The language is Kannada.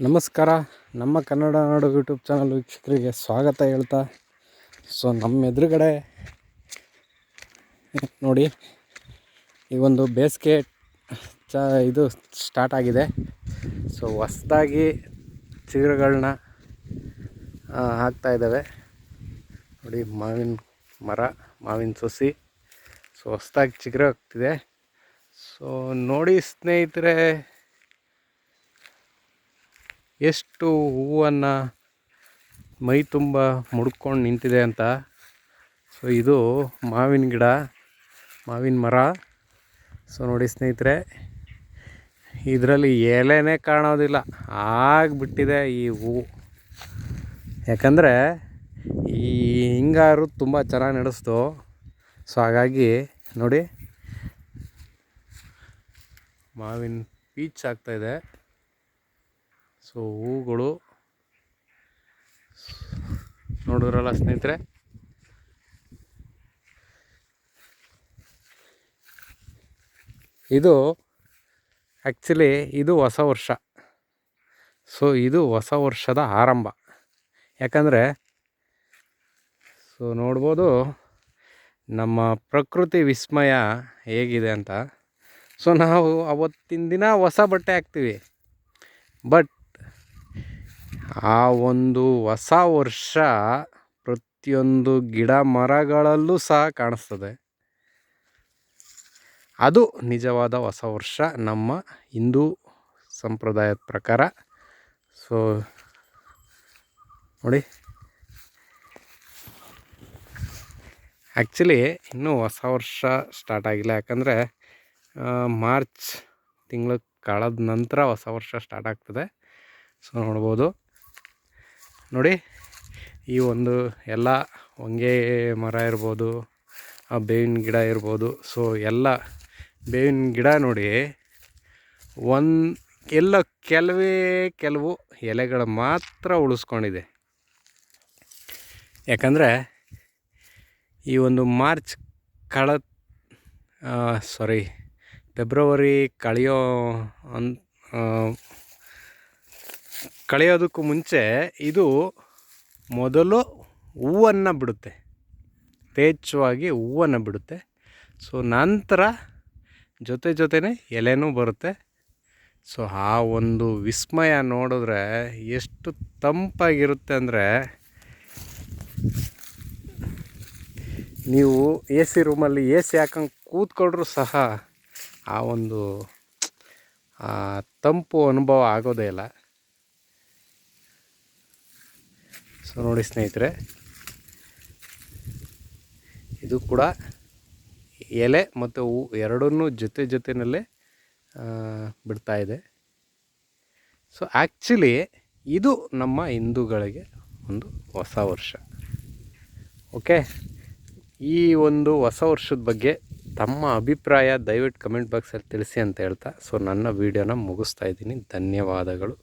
ನಮಸ್ಕಾರ. ನಮ್ಮ ಕನ್ನಡ ನಾಡು ಯೂಟ್ಯೂಬ್ ಚಾನಲ್ ವೀಕ್ಷಕರಿಗೆ ಸ್ವಾಗತ ಹೇಳ್ತಾ. ಸೊ, ನಮ್ಮ ಎದುರುಗಡೆ ನೋಡಿ, ಈ ಒಂದು ಬೇಸಿಗೆ ಚ, ಇದು ಸ್ಟಾರ್ಟ್ ಆಗಿದೆ. ಸೊ, ಹೊಸ್ದಾಗಿ ಚಿಗುರುಗಳನ್ನ ಹಾಕ್ತಾ ಇದ್ದಾವೆ. ನೋಡಿ, ಮಾವಿನ ಮರ, ಮಾವಿನ ಸಸಿ. ಸೊ, ಹೊಸ್ದಾಗಿ ಚಿಗುರು ಹಾಕ್ತಿದೆ ಸೊ, ನೋಡಿ ಸ್ನೇಹಿತರೆ ಎಷ್ಟು ಹೂವನ್ನು ಮೈ ತುಂಬ ಮುಡ್ಕೊಂಡು ನಿಂತಿದೆ ಅಂತ. ಸೊ ಇದು ಮಾವಿನ ಗಿಡ, ಮಾವಿನ ಮರ. ಸೊ ನೋಡಿ ಸ್ನೇಹಿತರೆ, ಇದರಲ್ಲಿ ಎಲೆನೇ ಕಾಣೋದಿಲ್ಲ. ಆಗಿಬಿಟ್ಟಿದೆ ಈ ಹೂವು ಯಾಕಂದರೆ ಈ ಹಿಂಗಾರು ತುಂಬ ಚೆನ್ನಾಗಿ ನಡೆಸ್ತು. ಸೊ ಹಾಗಾಗಿ ನೋಡಿ, ಮಾವಿನ ಪೀಚ್ ಆಗ್ತಾಯಿದೆ ಸೊ ಹೂಗಳು ನೋಡಿದ್ರಲ್ಲ ಸ್ನೇಹಿತರೆ? ಇದು ಆ್ಯಕ್ಚುಲಿ ಇದು ಹೊಸ ವರ್ಷ. ಸೊ ಇದು ಹೊಸ ವರ್ಷದ ಆರಂಭ. ಯಾಕಂದರೆ, ಸೊ ನೋಡ್ಬೋದು ನಮ್ಮ ಪ್ರಕೃತಿ ವಿಸ್ಮಯ ಹೇಗಿದೆ ಅಂತ. ಸೊ ನಾವು ಅವತ್ತಿನ ದಿನ ಹೊಸ ಬಟ್ಟೆ ಹಾಕ್ತೀವಿ. ಬಟ್ ಆ ಒಂದು ಹೊಸ ವರ್ಷ ಪ್ರತಿಯೊಂದು ಗಿಡ ಮರಗಳಲ್ಲೂ ಸಹ ಕಾಣಿಸ್ತದೆ. ಅದು ನಿಜವಾದ ಹೊಸ ವರ್ಷ ನಮ್ಮ ಹಿಂದೂ ಸಂಪ್ರದಾಯದ ಪ್ರಕಾರ. ಸೊ ನೋಡಿ. ಆ್ಯಕ್ಚುಲಿ ಇನ್ನೂ ಹೊಸ ವರ್ಷ ಸ್ಟಾರ್ಟ್ ಆಗಿಲ್ಲ. ಯಾಕಂದರೆ ಮಾರ್ಚ್ ತಿಂಗಳು ಕಳೆದ ನಂತರ ಹೊಸ ವರ್ಷ ಸ್ಟಾರ್ಟ್ ಆಗ್ತದೆ. ಸೊ ನೋಡ್ಬೋದು. ನೋಡಿ, ಈ ಒಂದು ಎಲ್ಲ ಹೊಂಗೆ ಮರ ಇರ್ಬೋದು, ಆ ಬೇವಿನ ಗಿಡ ಇರ್ಬೋದು. ಸೊ ಎಲ್ಲ ಬೇವಿನ ಗಿಡ ನೋಡಿ, ಒಂದು, ಎಲ್ಲ ಕೆಲವೇ ಕೆಲವು ಎಲೆಗಳು ಮಾತ್ರ ಉಳಿಸ್ಕೊಂಡಿದೆ. ಯಾಕಂದರೆ ಈ ಒಂದು ಮಾರ್ಚ್ ಕಳ ಸಾರಿ ಫೆಬ್ರವರಿ ಕಳೆಯೋ ಅನ್ ಕಳೆಯೋದಕ್ಕೂ ಮುಂಚೆ ಇದು ಮೊದಲು ಹೂವನ್ನು ಬಿಡುತ್ತೆ. ಯಥೇಚ್ಛವಾಗಿ ಹೂವನ್ನು ಬಿಡುತ್ತೆ. ಸೊ, ನಂತರ ಜೊತೆ ಜೊತೆನೇ ಎಲೆನೂ ಬರುತ್ತೆ. ಸೊ, ಆ ಒಂದು ವಿಸ್ಮಯ ನೋಡಿದ್ರೆ ಎಷ್ಟು ತಂಪಾಗಿರುತ್ತೆ ಅಂದರೆ ನೀವು ಎ ಸಿ ರೂಮಲ್ಲಿ ಎ ಸಿ ಹಾಕೊಂಡು ಕೂತ್ಕೊಂಡ್ರೂ ಸಹ ಆ ಒಂದು ತಂಪು ಅನುಭವ ಆಗೋದೇ ಇಲ್ಲ. ಸೊ ನೋಡಿ ಸ್ನೇಹಿತರೆ, ಇದು ಕೂಡ ಎಲೆ ಮತ್ತು ಹೂ ಎರಡನ್ನೂ ಜೊತೆ ಜೊತೆಯಲ್ಲೇ ಬಿಡ್ತಾ ಇದೆ. ಸೊ ಆ್ಯಕ್ಚುಲಿ ಇದು ನಮ್ಮ ಹಿಂದೂಗಳಿಗೆ ಒಂದು ಹೊಸ ವರ್ಷ. ಓಕೆ ಈ ಒಂದು ಹೊಸ ವರ್ಷದ ಬಗ್ಗೆ ತಮ್ಮ ಅಭಿಪ್ರಾಯ ದಯವಿಟ್ಟು ಕಮೆಂಟ್ ಬಾಕ್ಸಲ್ಲಿ ತಿಳಿಸಿ ಅಂತ ಹೇಳ್ತಾ, ಸೊ ನನ್ನ ವೀಡಿಯೋನ ಮುಗಿಸ್ತಾ ಇದ್ದೀನಿ. ಧನ್ಯವಾದಗಳು.